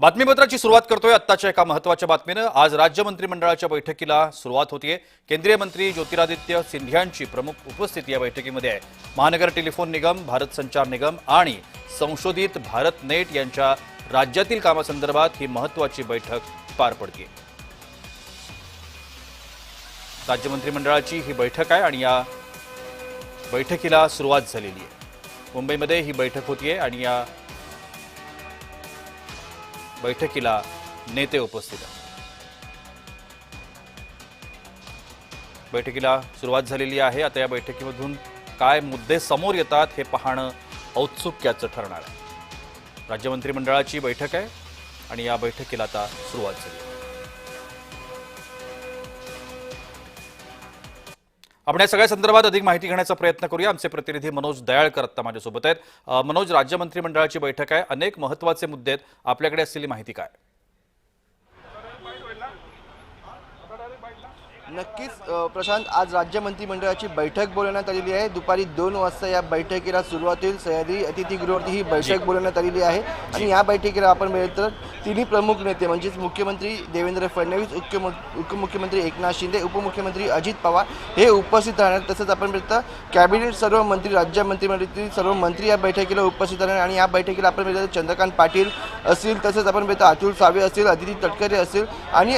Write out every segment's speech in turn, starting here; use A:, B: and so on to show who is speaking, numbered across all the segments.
A: बातमीपत्राची सुरुवात करतोय आत्ताच्या एका महत्त्वाच्या बातमीनं. आज राज्य मंत्रिमंडळाच्या बैठकीला सुरुवात होतीये. केंद्रीय मंत्री ज्योतिरादित्य सिंधियांची प्रमुख उपस्थिती या बैठकीमध्ये आहे. महानगर टेलिफोन निगम भारत संचार निगम आणि संशोधित भारत नेट यांच्या राज्यातील कामासंदर्भात ही महत्वाची बैठक पार पडते राज्य मंत्रिमंडळाची ही बैठक आहे आणि या बैठकीला सुरुवात झालेली आहे. मुंबईमध्ये ही बैठक होतीये आणि या बैठकीला नेते उपस्थित आहेत. बैठकीला सुरुवात झालेली आहे. आता या बैठकीमधून काय मुद्दे समोर येतात हे पाहणं औत्सुक्याचं ठरणार आहे. राज्य मंत्रिमंडळाची बैठक आहे आणि या बैठकीला आता सुरुवात झाली आपण या सगळ्या संदर्भात अधिक माहिती घेण्याचा प्रयत्न करूया. आमचे प्रतिनिधी मनोज दयाळकर आत्ता माझ्यासोबत आहेत. मनोज राज्य मंत्रिमंडळाची बैठक आहे. अनेक महत्त्वाचे मुद्दे आहेत. आपल्याकडे असलेली माहिती काय?
B: नक्कीच प्रशांत आज राज्य मंत्रिमंडळाची बैठक बोलवण्यात आलेली आहे. दुपारी दोन वाजता या बैठकीला सुरुवात होईल सह्याद्री अतिथीगृहावरती ही बैठक बोलवण्यात आलेली आहे. आणि या बैठकीला आपण मिळेल तर तिन्ही प्रमुख नेते म्हणजेच मुख्यमंत्री देवेंद्र फडणवीस उपमुख्य उपमुख्यमंत्री एकनाथ शिंदे उपमुख्यमंत्री अजित पवार हे उपस्थित राहणार. तसंच आपण मिळतं कॅबिनेट सर्व मंत्री राज्य मंत्रिमंडळातील सर्व मंत्री या बैठकीला उपस्थित राहणार. आणि या बैठकीला आपण मिळतं चंद्रकांत पाटील असतील तसंच आपण मिळतं अतुल सावे असतील अदिती तटकरे असतील आणि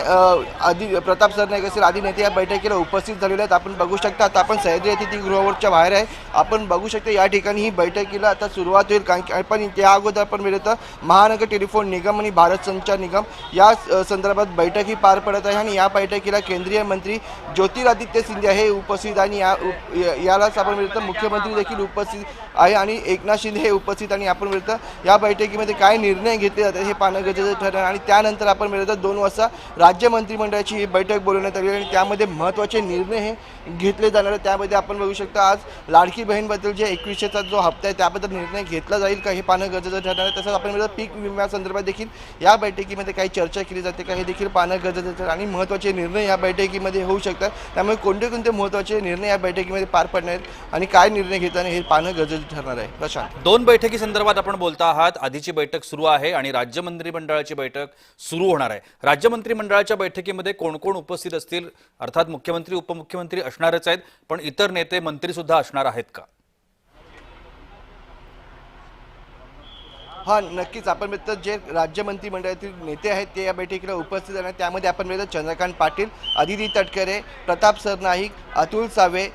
B: आदि प्रताप सरनाईक असतील आदी नेते या बैठकीला उपस्थित झालेले आहेत. आपण बघू शकता आता आपण सह्याद्री अतिथीगृहावरच्या बाहेर आहे. आपण बघू शकता या ठिकाणी ही बैठकीला आता सुरुवात होईल. कारण की त्या अगोदर आपण मिळतं महानगर टेलिफोन निगम आणि भारत संचार निगम या संदर्भात बैठक ही पार पडत आहे. आणि या बैठकीला केंद्रीय मंत्री ज्योतिरादित्य सिंधिया हे उपस्थित आणि या उप- यालाच आपण मिळतं मुख्यमंत्री देखील उपस्थित आहे आणि एकनाथ शिंदे हे उपस्थित आणि आपण मिळतं या बैठकीमध्ये काय निर्णय घेतले जातात हे पाहणं गरजेचं ठरणार आणि त्यानंतर आपण मिळतं दोन वाजता राज्य मंत्रिमंडळाची ही बैठक बोलवण्यात आली आणि त्या त्यामध्ये महत्त्वाचे निर्णय हे घेतले जाणार त्यामध्ये आपण बघू शकता आज लाडकी बहीणबद्दल जे एकवीसशेचा जो हप्ता आहे त्याबद्दल निर्णय घेतला जाईल का हे पाहणं गरजेचं ठरणार आहे. तसंच आपण मिळतं पीक विम्यासंदर्भात देखील या बैठकीमध्ये काही चर्चा केली जाते का हे देखील पाहणं गरजेचं ठरणार आणि महत्त्वाचे निर्णय या बैठकीमध्ये होऊ शकतात. त्यामुळे कोणते कोणते महत्त्वाचे निर्णय या बैठकीमध्ये पार पडणार आहेत आणि काय निर्णय घेताना हे पाहणं गरजेचं ठरणार आहे. प्रशांत.
A: दोन बैठकी संदर्भात आपण बोलता आहात. आधीची बैठक सुरू आहे आणि राज्य मंत्रिमंडळाची बैठक सुरू होणार आहे. राज्य मंत्रिमंडळाच्या बैठकीमध्ये कोण कोण उपस्थित असतील? अर्थात मुख्यमंत्री उपमुख्यमंत्री असणारच आहेत पण इतर नेते मंत्री सुद्धा असणार आहेत का?
B: हा नक्कीच. आपण मित्र जे राज्य मंत्रिमंडळातील नेते आहेत ते या बैठकीला उपस्थित आहेत. त्यामध्ये आपण मिळतं चंद्रकांत पाटील अदिती तटकरे प्रताप सरनाईक अतुल सावे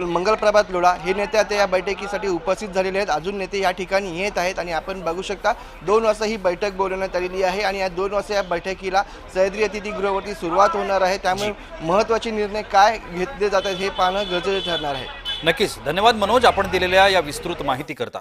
B: मंगलप्रभात लोढा. हे नेते आता या बैठकीसाठी उपस्थित झालेले आहेत. अजून नेते या ठिकाणी येत आहेत आणि आपण बघू शकता दोन वाजता ही बैठक बोलवण्यात आलेली आहे आणि या दोन वाजता या बैठकीला सह्याद्री अतिथीगृहावरती सुरुवात होणार आहे. त्यामुळे महत्त्वाचे निर्णय काय घेतले जातात हे पाहणं गरजेचं ठरणार आहे.
A: नक्कीच. धन्यवाद मनोज. आपण दिलेल्या या विस्तृत माहिती करता